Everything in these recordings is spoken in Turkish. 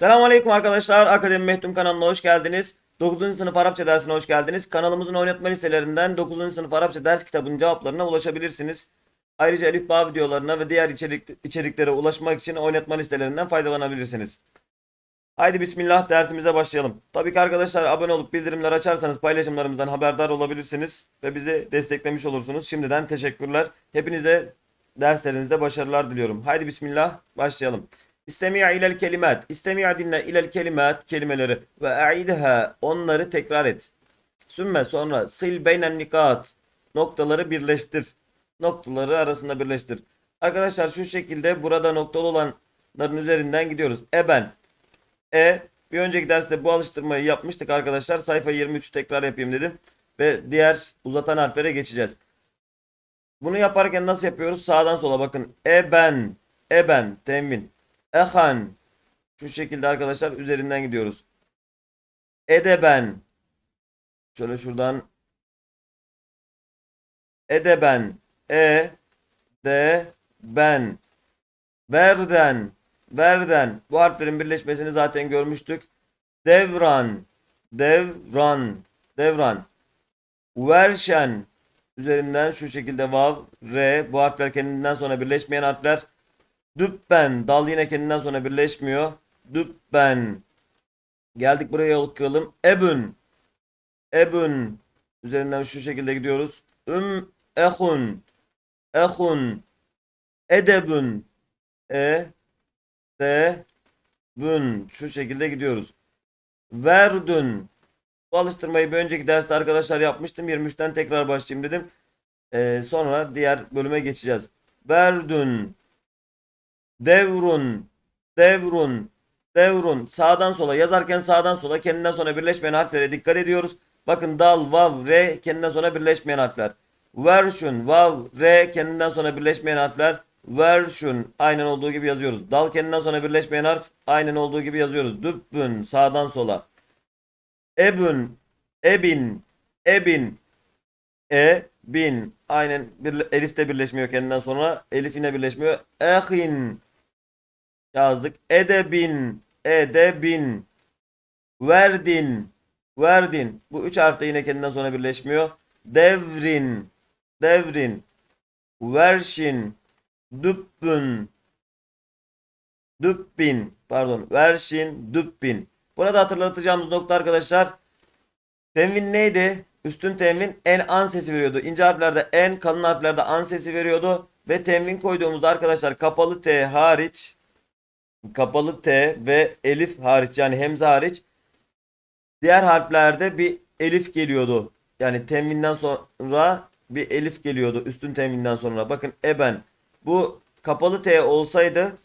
Selamünaleyküm arkadaşlar. Akademi Mehtum kanalına hoş geldiniz. 9. sınıf Arapça dersine hoş geldiniz. Kanalımızın oynatma listelerinden 9. sınıf Arapça ders kitabının cevaplarına ulaşabilirsiniz. Ayrıca Elif Bağ videolarına ve diğer içerik, içeriklere ulaşmak için oynatma listelerinden faydalanabilirsiniz. Haydi bismillah dersimize başlayalım. Tabii ki arkadaşlar abone olup bildirimler açarsanız paylaşımlarımızdan haberdar olabilirsiniz ve bizi desteklemiş olursunuz. Şimdiden teşekkürler. Hepinize derslerinizde başarılar diliyorum. Haydi bismillah başlayalım. İstemi'a ilel kelimat. İstemi'a dinle ilel kelimat kelimeleri ve a'idha onları tekrar et. Sümme sonra sil beynen nikat noktaları birleştir. Noktaları arasında birleştir. Arkadaşlar şu şekilde burada noktalı olanların üzerinden gidiyoruz. Eben e bir önceki derste bu alıştırmayı yapmıştık arkadaşlar. Sayfa 23 tekrar yapayım dedim. Ve diğer uzatan harflere geçeceğiz. Bunu yaparken nasıl yapıyoruz? Sağdan sola bakın. Eben, eben, temin. Ehan. Şu şekilde arkadaşlar üzerinden gidiyoruz. Edeben. Şöyle şuradan. Edeben. E, de, ben. Verden. Verden. Bu harflerin birleşmesini zaten görmüştük. Devran. Devran. Devran. Verşen. Üzerinden şu şekilde vav, re. Bu harfler kendinden sonra birleşmeyen harfler. Düppen. Dal yine kendinden sonra birleşmiyor. Düppen. Geldik buraya okuyalım. Ebün. Ebün. Üzerinden şu şekilde gidiyoruz. Üm ehun. Ehun. Edebün. E de bün şu şekilde gidiyoruz. Verdün. Bu alıştırmayı bir önceki derste arkadaşlar yapmıştım. 23'ten tekrar başlayayım dedim. Ee, sonra diğer bölüme geçeceğiz. Verdün. Devrun. Devrun. Devrun. Sağdan sola yazarken sağdan sola kendinden sonra birleşmeyen harflere dikkat ediyoruz. Bakın dal, vav, re kendinden sonra birleşmeyen harfler. Verşun, vav, re kendinden sonra birleşmeyen harfler. Verşun aynen olduğu gibi yazıyoruz. Dal kendinden sonra birleşmeyen harf aynen olduğu gibi yazıyoruz. Dübbün sağdan sola. Ebün, ebin, ebin, e, bin. Aynen bir, elif de birleşmiyor kendinden sonra. Elif yine birleşmiyor. Ehin yazdık. Edebin, edebin. Verdin, verdin. Bu üç harf de yine kendinden sonra birleşmiyor. Devrin, devrin. Verşin, Dübbün. Dübbin. Pardon. Verşin. Dübbin. Burada hatırlatacağımız nokta arkadaşlar. Tenvin neydi? Üstün tenvin en an sesi veriyordu. İnce harflerde en, kalın harflerde an sesi veriyordu. Ve tenvin koyduğumuzda arkadaşlar kapalı T hariç kapalı T ve elif hariç yani hemze hariç diğer harflerde bir elif geliyordu. Yani tenvinden sonra bir elif geliyordu üstün tenvinden sonra. Bakın eben bu kapalı T olsaydı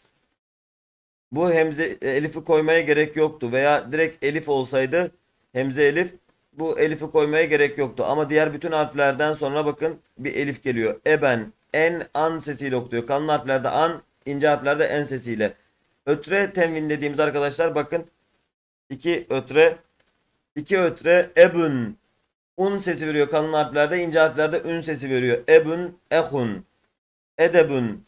bu hemze elifi koymaya gerek yoktu veya direkt elif olsaydı hemze elif bu elifi koymaya gerek yoktu. Ama diğer bütün harflerden sonra bakın bir elif geliyor. Eben en an sesiyle okuyor. Kalın harflerde an, ince harflerde en sesiyle. Ötre tenvin dediğimiz arkadaşlar bakın iki ötre iki ötre ebün un sesi veriyor kalın harflerde ince harflerde ün sesi veriyor. Ebün ehun edebün.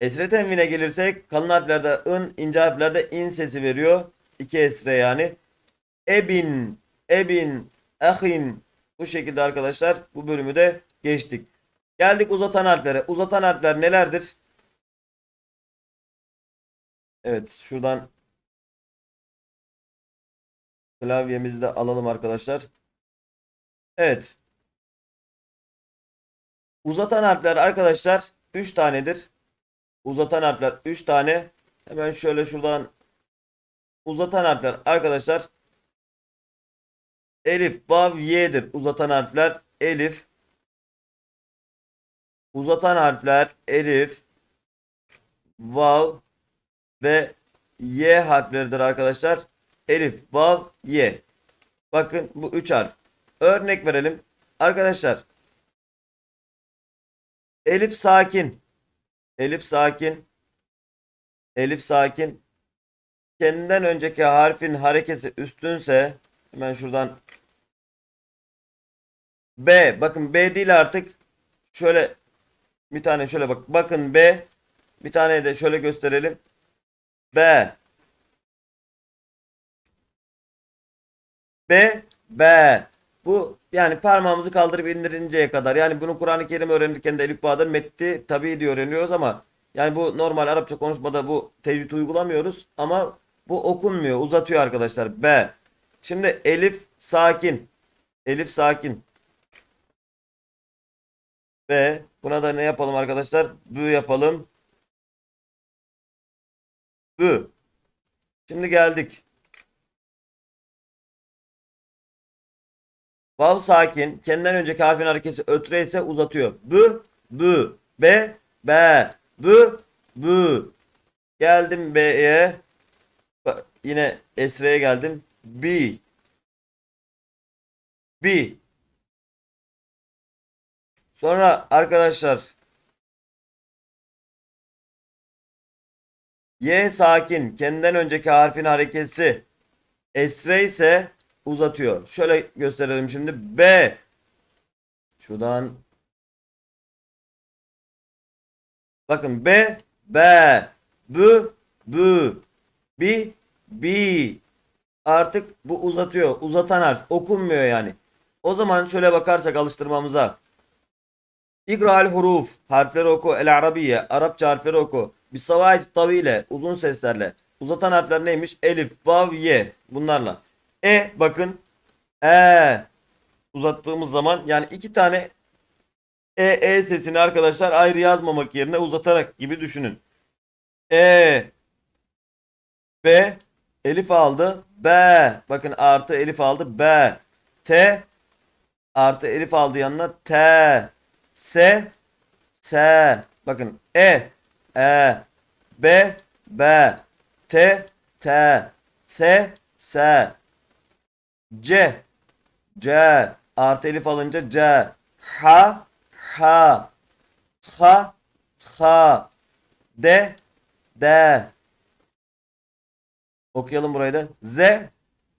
Esre tenvine gelirsek kalın harflerde ın, ince harflerde in sesi veriyor. İki esre yani. Ebin, ebin, ehin. Bu şekilde arkadaşlar bu bölümü de geçtik. Geldik uzatan harflere. Uzatan harfler nelerdir? Evet şuradan klavyemizi de alalım arkadaşlar. Evet. Uzatan harfler arkadaşlar 3 tanedir. Uzatan harfler 3 tane. Hemen şöyle şuradan uzatan harfler arkadaşlar Elif, Vav, Y'dir. Uzatan harfler Elif. Uzatan harfler Elif, Vav ve Y harfleridir arkadaşlar. Elif, Vav, Y. Bakın bu 3 harf. Örnek verelim. Arkadaşlar Elif sakin. Elif sakin. Elif sakin. Kendinden önceki harfin harekesi üstünse hemen şuradan B. Bakın B değil artık. Şöyle bir tane şöyle bak. Bakın B. Bir tane de şöyle gösterelim. B. B. B. Bu yani parmağımızı kaldırıp indirinceye kadar. Yani bunu Kur'an-ı Kerim öğrenirken de Elif Bağ'dan metti tabii diye öğreniyoruz ama yani bu normal Arapça konuşmada bu tecvid uygulamıyoruz ama bu okunmuyor. Uzatıyor arkadaşlar. B. Şimdi Elif sakin. Elif sakin. B. Buna da ne yapalım arkadaşlar? Bü yapalım. Bü. Şimdi geldik. Vav sakin. Kendinden önceki harfin hareketi ötre ise uzatıyor. Bü, bü, be, be, bü, bü. Geldim B'ye. Yine Esre'ye geldim. B. B. Sonra arkadaşlar Y sakin. Kendinden önceki harfin hareketi Esre ise uzatıyor. Şöyle gösterelim şimdi. B. Şuradan. Bakın B. B. B. B. B. B. Artık bu uzatıyor. Uzatan harf. Okunmuyor yani. O zaman şöyle bakarsak alıştırmamıza. İgra'al huruf. Harfleri oku. El Arabiye. Arapça harfleri oku. Bir savait tavile. Uzun seslerle. Uzatan harfler neymiş? Elif, vav, ye. Bunlarla. E bakın. E. Uzattığımız zaman yani iki tane E, E sesini arkadaşlar ayrı yazmamak yerine uzatarak gibi düşünün. E. B. Elif aldı. B. Bakın artı elif aldı. B. T. Artı elif aldı yanına. T. S. S. Bakın E. E. B. B. T. T. S. S. C. C. Artı elif alınca C. H. H. H. H. D. D. Okuyalım burayı da. Z.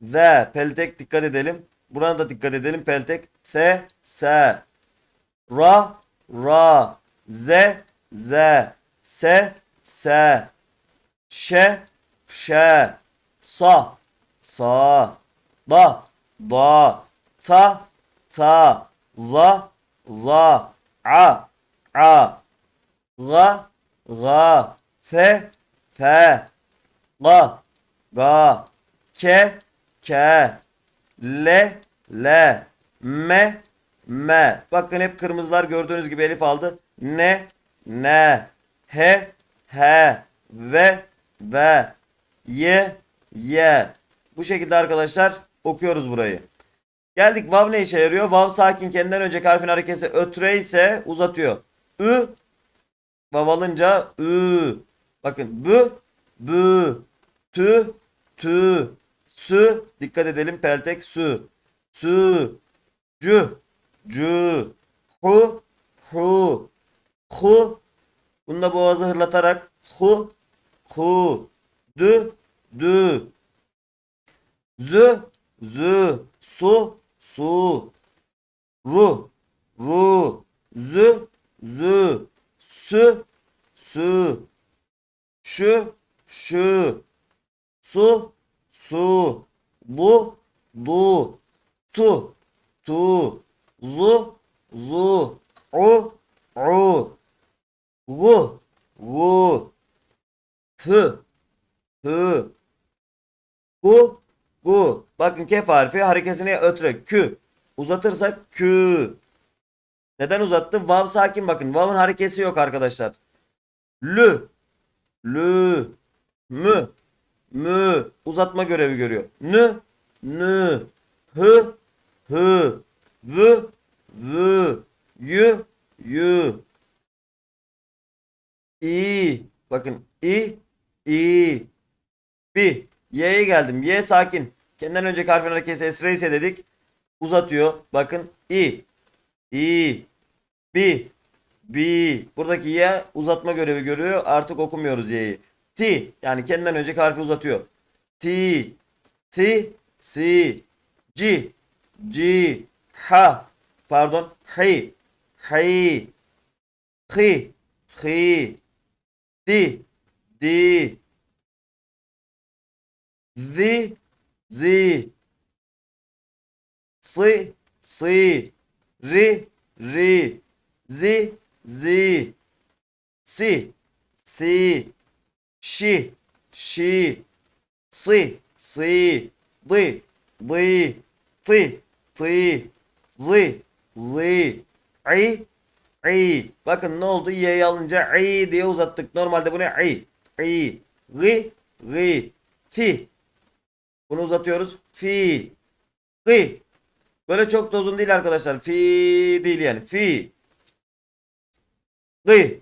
Z. Peltek dikkat edelim. Burana da dikkat edelim. Peltek. S. S. Ra. Ra. Z. Z. S. S. Ş. Ş. Sa. Sa. Da. Da. Ta. Ta. Za. Za. A. A. Ga. Ga. Fe. Fe. Ga. Ga. Ke. Ke. Le. Le. Me. Me. Bakın hep kırmızılar gördüğünüz gibi elif aldı. Ne. Ne. He. He. Ve. Ve. Ye. Ye. Bu şekilde arkadaşlar okuyoruz burayı. Geldik vav ne işe yarıyor? Vav sakin kendinden önceki harfin hareketi ötre ise uzatıyor. Ü. Vav alınca ü. Bakın bü. Bü. Tü. Tü. Sü. Dikkat edelim peltek sü. Sü. Cü. Cü. Hu. Hu. Hu. Bunu da boğazı hırlatarak hu. Hu. Dü. Dü. Zü. Zü. Su. Su. Ru. Ru. Zü. Zü. Sü. Sü. Şu. Şu. Su. Su. Bu. Du. Tu. Tu. Zu. Zu. U. U. Gu. Gu. Fü. Fü. Gu. Gu. Bakın kef harfi hareketine ötre. Kü. Uzatırsak kü. Neden uzattım? Vav sakin bakın. Vav'ın hareketi yok arkadaşlar. Lü. Lü. Mü. Mü. Uzatma görevi görüyor. Nü. Nü. Hı. Hı. Vü. Vü. Yü. Yü. İ. Bakın. İ. İ. Bi. Y'ye geldim. Y sakin. Kendinden önceki harfin hareketi esre ise dedik. Uzatıyor. Bakın. İ. İ. Bi. Bi. Buradaki Y uzatma görevi görüyor. Artık okumuyoruz Y'yi. T. Yani kendinden önceki harfi uzatıyor. T. T. C. G. G. H. Pardon. H. H. H. H. D. D. Z. Z. sı, sı, ri, ri, zi, zi, si, si, şi, şi, sı, sı, dı, dı, tı, tı, zı, zı, i, i. Bakın ne oldu? Y'yi alınca i diye uzattık. Normalde bu ne? I, i, gı, gı, fi. Bunu uzatıyoruz. Fi, gı. Böyle çok da uzun değil arkadaşlar. Fi değil yani. Fi, gı,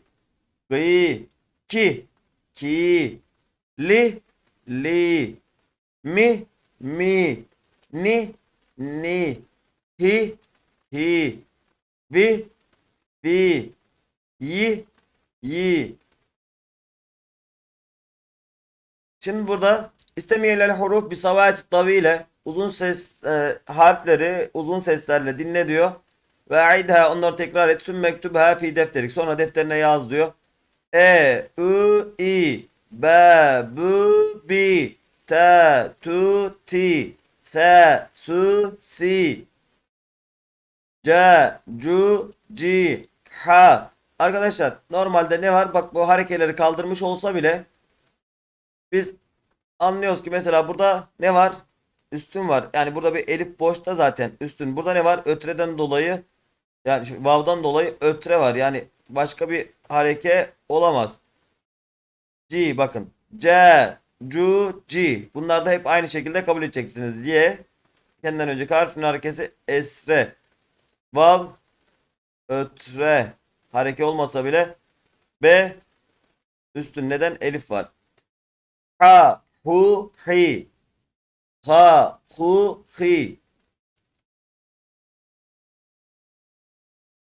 gı, ki, ki, li, li, mi, mi, ni, ni, hi, hi, vi, vi, yi, yi. Şimdi burada istemiyelel huruf bir savaç tavile uzun ses e, harfleri uzun seslerle dinle diyor. Ve aidha onları tekrar et. Süm mektubha fi defterik. Sonra defterine yaz diyor. E, ü, i, b, bu, bi, ta, tu, ti, sa, su, si, ca, cu, ci, ha. Arkadaşlar normalde ne var? Bak bu harekeleri kaldırmış olsa bile biz anlıyoruz ki mesela burada ne var? Üstün var. Yani burada bir elif boşta zaten üstün. Burada ne var? Ötreden dolayı yani vav'dan dolayı ötre var. Yani başka bir hareke olamaz. C bakın. C, cu, ci. Bunlar da hep aynı şekilde kabul edeceksiniz. Y kendinden önceki harfin harekesi esre. Vav ötre. Hareke olmasa bile B üstün neden elif var. Ha, hu, hi. Ha, hu, hi.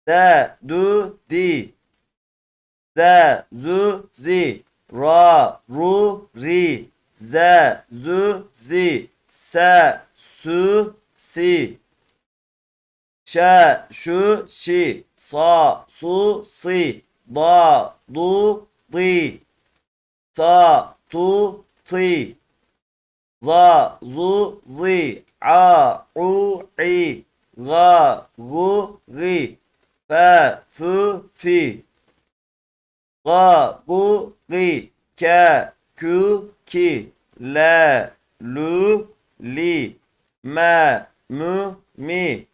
Da, du, di. Da, zu, zi. Ra, ru, ri. Za, zu, zi. Sa, su, si. Şa, şu, şi. Sa, su, si. Da, du, di. Sa, tu, ti. Za, zu, zi. A, u, i. Ga, gu, gi. Fa, fu, fi. Ga, gu, gi. Ka, ku, ki. La, lu, li. Ma, mu, mi.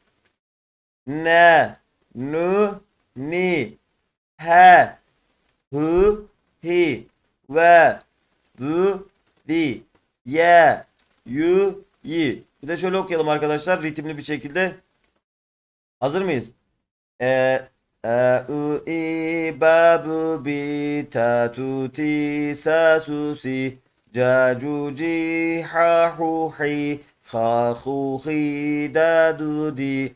Ne, nu, ni. He, hu, hi. Ve, bu, vi. Ye, yu, yi. Bir de şöyle okuyalım arkadaşlar ritimli bir şekilde. Hazır mıyız? E, e, u, i, ba, bu, bi, ta, tu, ti, sa, su, si. Ca, cu, ci, ha, hu, hi. Ha, hu, hi, da, du, di.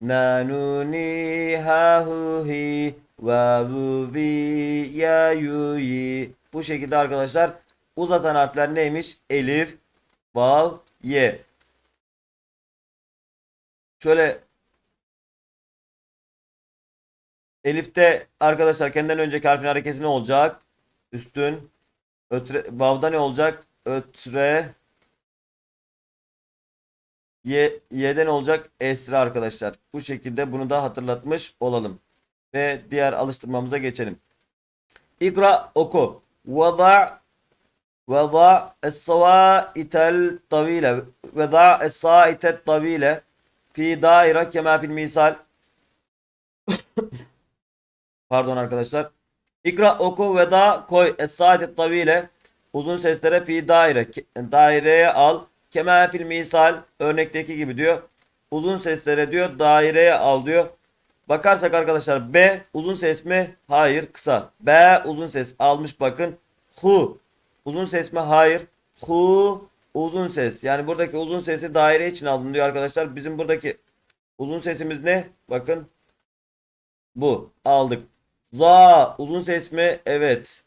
su, si. Da, du, di, ta, tu, ti. Za, zu, zi, a, u, i. Ga, gu, gi, fa, fu, fi. Ga, gu, gi, ka, ku, ki. La, lu, li, ma, mu, mi. Na, nu, ni, ha, hu, hi. Va, vu, vi, ya, yu, yi. Bu şekilde arkadaşlar uzatan harfler neymiş? Elif, vav, ye. Şöyle Elif'te arkadaşlar kendinden önceki harfin harekesi ne olacak? Üstün. Ötre, vav'da ne olacak? Ötre. Ye, y'de ne olacak? Esra arkadaşlar. Bu şekilde bunu da hatırlatmış olalım. Ve diğer alıştırmamıza geçelim. İkra oku. Vada Vada es-savaitel tavile. Vada es-saitet tavile. Fi daire kema fil misal. Pardon arkadaşlar. İkra oku ve da koy es-saitet tavile. Uzun seslere fi daire. Daireye al. Kema fil misal. Örnekteki gibi diyor. Uzun seslere diyor daireye al diyor. Bakarsak arkadaşlar B uzun ses mi? Hayır kısa. B uzun ses almış bakın. Hu uzun ses mi? Hayır. Hu uzun ses. Yani buradaki uzun sesi daire için aldım diyor arkadaşlar. Bizim buradaki uzun sesimiz ne? Bakın Bu. Aldık. Za uzun ses mi? Evet.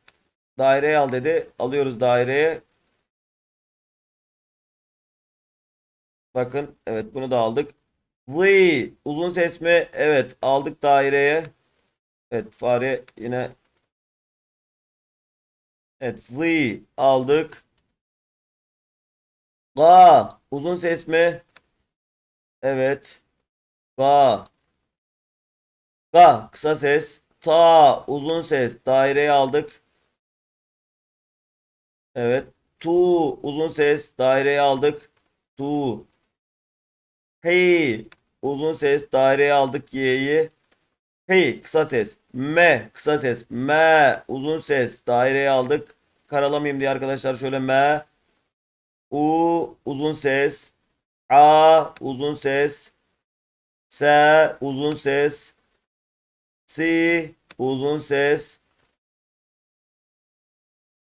Daireye al dedi. Alıyoruz daireye. Bakın. Evet bunu da aldık. Vı uzun ses mi? Evet aldık daireye. Evet fare yine. Evet vı aldık. Ga uzun ses mi? Evet. Ga. Ga kısa ses. Ta uzun ses. Daireye aldık. Evet. Tu uzun ses. Daireye aldık. Tu. Hey uzun ses. Daireye aldık y'yi. Hey kısa ses. Me kısa ses. Me uzun ses. Daireye aldık. Karalamayayım diye arkadaşlar şöyle me. U uzun ses. A uzun ses. S uzun ses. Si uzun ses.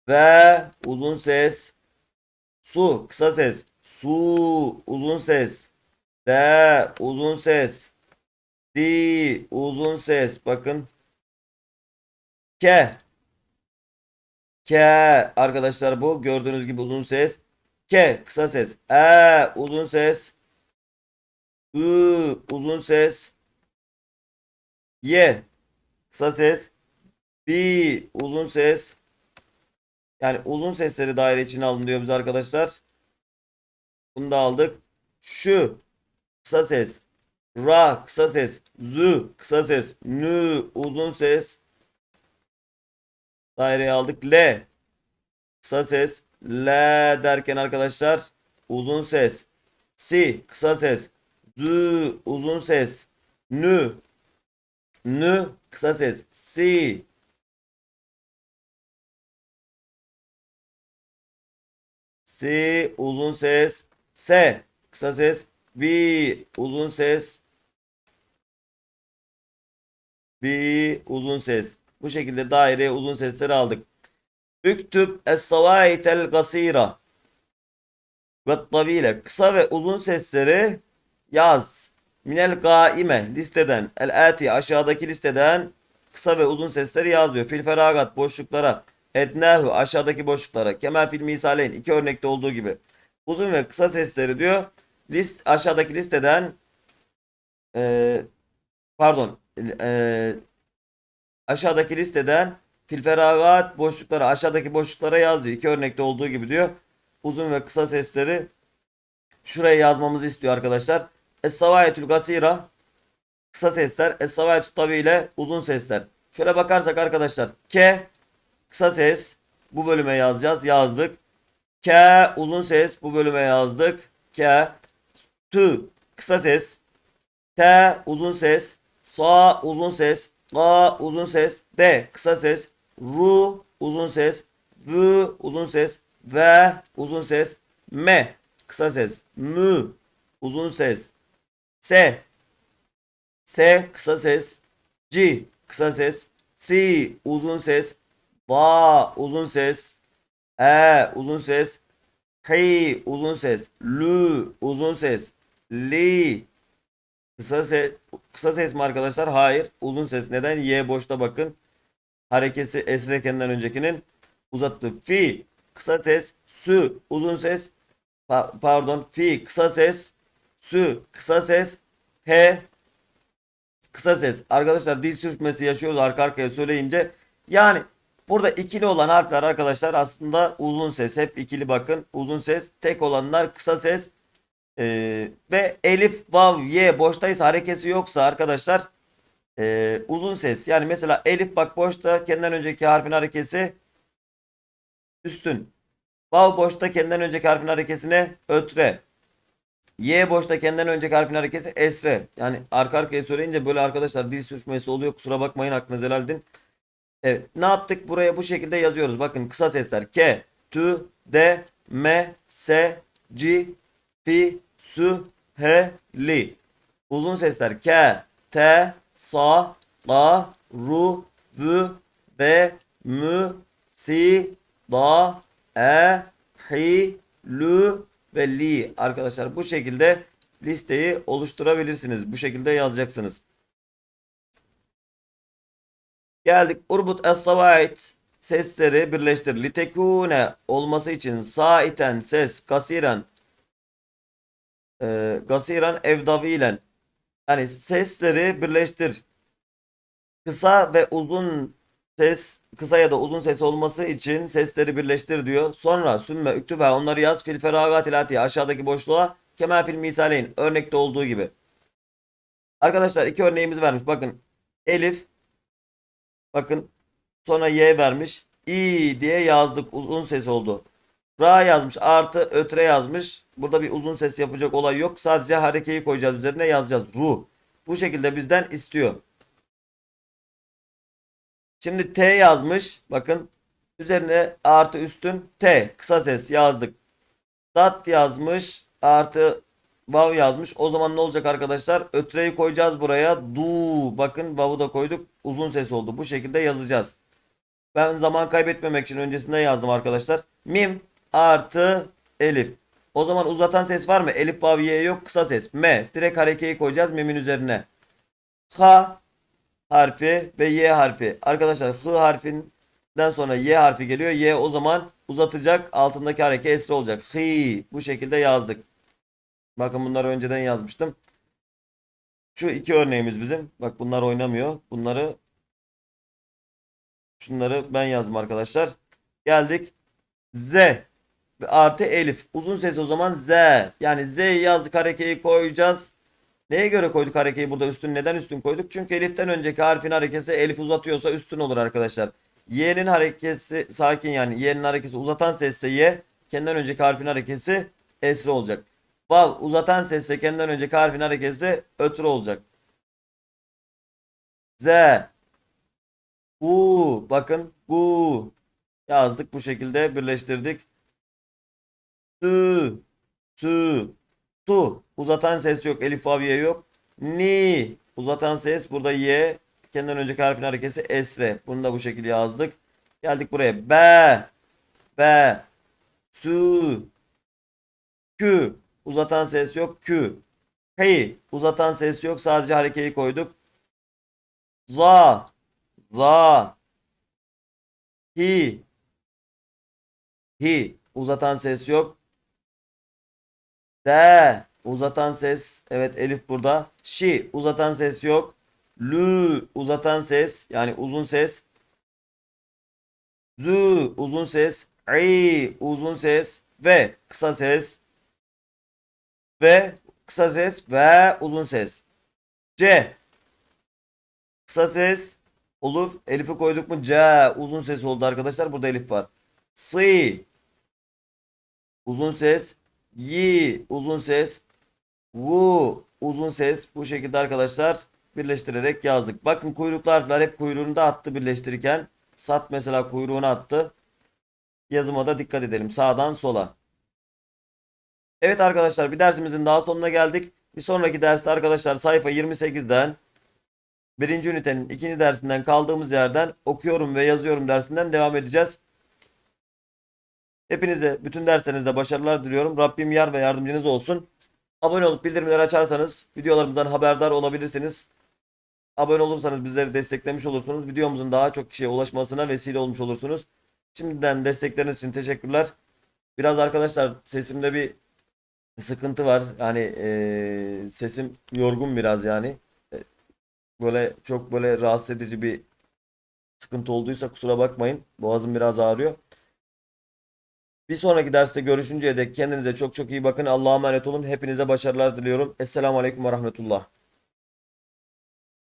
Ve uzun ses. Su kısa ses. Su uzun ses. De uzun ses. Di uzun ses. Bakın. Ke. Ke arkadaşlar bu gördüğünüz gibi uzun ses. Ke kısa ses. E uzun ses. Ü uzun ses. Y kısa ses. Bi uzun ses. Yani uzun sesleri daire içine alın diyor bize arkadaşlar. Bunu da aldık. Şu kısa ses. Ra kısa ses. Zü kısa ses. Nü uzun ses. Daireye aldık. L kısa ses. L derken arkadaşlar uzun ses. Si kısa ses. Zü uzun ses. Nü nü kısa ses. Si Si uzun ses. S kısa ses. B uzun ses. B uzun ses. Bu şekilde daireye uzun sesleri aldık. Üktüb es-savaitel gasira ve tabile. Kısa ve uzun sesleri yaz. Minel gaime listeden. El ati aşağıdaki listeden kısa ve uzun sesleri yaz diyor. Fil feragat boşluklara. Ednehu aşağıdaki boşluklara. Kemal fil misaleyn iki örnekte olduğu gibi. Uzun ve kısa sesleri diyor. List aşağıdaki listeden e, pardon e, aşağıdaki listeden fil feragat boşluklara aşağıdaki boşluklara yaz diyor. İki örnekte olduğu gibi diyor. Uzun ve kısa sesleri şuraya yazmamızı istiyor arkadaşlar. Es-savayetül gasira kısa sesler. Es-savayetül tabile uzun sesler. Şöyle bakarsak arkadaşlar. Ke kısa ses bu bölüme yazacağız. Yazdık. K uzun ses bu bölüme yazdık. K tü kısa ses. T uzun ses. Sa uzun ses. A uzun ses. D kısa ses. Ru uzun ses. V uzun ses. V uzun ses. M kısa ses. Mü uzun ses. S S kısa ses. C kısa ses. C uzun ses. Ba uzun ses. E uzun ses. Hi uzun ses. Lü uzun ses. Li kısa ses kısa ses mi arkadaşlar? Hayır. Uzun ses. Neden? Y boşta bakın. Harekesi esrekenden öncekinin uzattı. Fi kısa ses. Sü uzun ses. Pa- pardon. Fi kısa ses. Sü kısa ses. He kısa ses. Arkadaşlar dil sürçmesi yaşıyoruz arka arkaya söyleyince. Yani burada ikili olan harfler arkadaşlar aslında uzun ses. Hep ikili bakın. Uzun ses. Tek olanlar kısa ses. Ee, ve elif, vav, y boştaysa harekesi yoksa arkadaşlar ee, uzun ses. Yani mesela elif bak boşta kendinden önceki harfin harekesi üstün. Vav boşta kendinden önceki harfin harekesine ötre. Y boşta kendinden önceki harfin harekesi esre. Yani arka arkaya söyleyince böyle arkadaşlar dil sürçmesi oluyor. Kusura bakmayın aklınız helal edin. Evet. Ne yaptık? Buraya bu şekilde yazıyoruz. Bakın kısa sesler. K, T, D, M, S, C, Fi, Sü, He, Li. Uzun sesler. K, T, Sa, Ga, Ru, V, B, Mü, Si, Da, E, Hi, Lü ve Li. Arkadaşlar bu şekilde listeyi oluşturabilirsiniz. Bu şekilde yazacaksınız. Geldik. Urbut es-savait sesleri birleştir. Litekune olması için saiten ses kasiren e, gasiren evdavilen yani sesleri birleştir. Kısa ve uzun ses kısa ya da uzun ses olması için sesleri birleştir diyor. Sonra sümme üktübe onları yaz fil feragat ilati aşağıdaki boşluğa kemal fil misaleyn örnekte olduğu gibi. Arkadaşlar iki örneğimiz vermiş. Bakın Elif bakın sonra Y vermiş. İ diye yazdık. Uzun ses oldu. Ra yazmış. Artı ötre yazmış. Burada bir uzun ses yapacak olay yok. Sadece harekeyi koyacağız üzerine yazacağız. Ru. Bu şekilde bizden istiyor. Şimdi T yazmış. Bakın. Üzerine artı üstün T. Kısa ses yazdık. Dat yazmış. Artı Vav yazmış. O zaman ne olacak arkadaşlar? Ötreyi koyacağız buraya. Du. Bakın vav'u da koyduk. Uzun ses oldu. Bu şekilde yazacağız. Ben zaman kaybetmemek için öncesinde yazdım arkadaşlar. Mim artı elif. O zaman uzatan ses var mı? Elif vav yok. Kısa ses. M. Direkt harekeyi koyacağız mimin üzerine. H harfi ve Y harfi. Arkadaşlar H harfinden sonra Y harfi geliyor. Y o zaman uzatacak. Altındaki hareke esre olacak. Hi. Bu şekilde yazdık. Bakın bunları önceden yazmıştım. Şu iki örneğimiz bizim. Bak bunlar oynamıyor. Bunları şunları ben yazdım arkadaşlar. Geldik. Z artı elif. Uzun ses o zaman Z. Yani Z yazdık harekeyi koyacağız. Neye göre koyduk harekeyi burada üstün? Neden üstün koyduk? Çünkü eliften önceki harfin harekesi elif uzatıyorsa üstün olur arkadaşlar. Y'nin harekesi sakin yani Y'nin harekesi uzatan sesse Y. Kendinden önceki harfin harekesi esre olacak. Vav uzatan sesle kendinden önceki harfin hareketi ötürü olacak. Z. U. Bakın. U. Yazdık bu şekilde birleştirdik. Sü. Sü. Tu. Uzatan ses yok. Elif vav ye yok. Ni. Uzatan ses burada ye. Kendinden önceki harfin hareketi esre. Bunu da bu şekilde yazdık. Geldik buraya. Be. Be. Sü. Kü. Uzatan ses yok. Kü. Hey. Uzatan ses yok. Sadece harekeyi koyduk. Za. Za. Hi. Hi. Uzatan ses yok. De. Uzatan ses. Evet Elif burada. Şi. Uzatan ses yok. Lü. Uzatan ses. Yani uzun ses. Zü. Uzun ses. İ. Uzun ses. Ve. Kısa ses. Ve. Kısa ses. Ve. Uzun ses. C. Kısa ses. Olur. Elif'i koyduk mu? C. Uzun ses oldu arkadaşlar. Burada Elif var. Si. Uzun ses. Yi. Uzun ses. Wu. Uzun ses. Bu şekilde arkadaşlar birleştirerek yazdık. Bakın kuyruklu harfler hep kuyruğunu da attı birleştirirken. Sat mesela kuyruğunu attı. Yazıma da dikkat edelim. Sağdan sola. Evet arkadaşlar bir dersimizin daha sonuna geldik. Bir sonraki derste arkadaşlar sayfa 28'den birinci ünitenin ikinci dersinden kaldığımız yerden okuyorum ve yazıyorum dersinden devam edeceğiz. Hepinize bütün derslerinizde başarılar diliyorum. Rabbim yar ve yardımcınız olsun. Abone olup bildirimleri açarsanız videolarımızdan haberdar olabilirsiniz. Abone olursanız bizleri desteklemiş olursunuz. Videomuzun daha çok kişiye ulaşmasına vesile olmuş olursunuz. Şimdiden destekleriniz için teşekkürler. Biraz arkadaşlar sesimde bir sıkıntı var. Yani eee, sesim yorgun biraz yani. E, Böyle çok böyle rahatsız edici bir sıkıntı olduysa kusura bakmayın. Boğazım biraz ağrıyor. Bir sonraki derste görüşünceye dek kendinize çok çok iyi bakın. Allah'a emanet olun. Hepinize başarılar diliyorum. Esselamu Aleyküm ve Rahmetullah.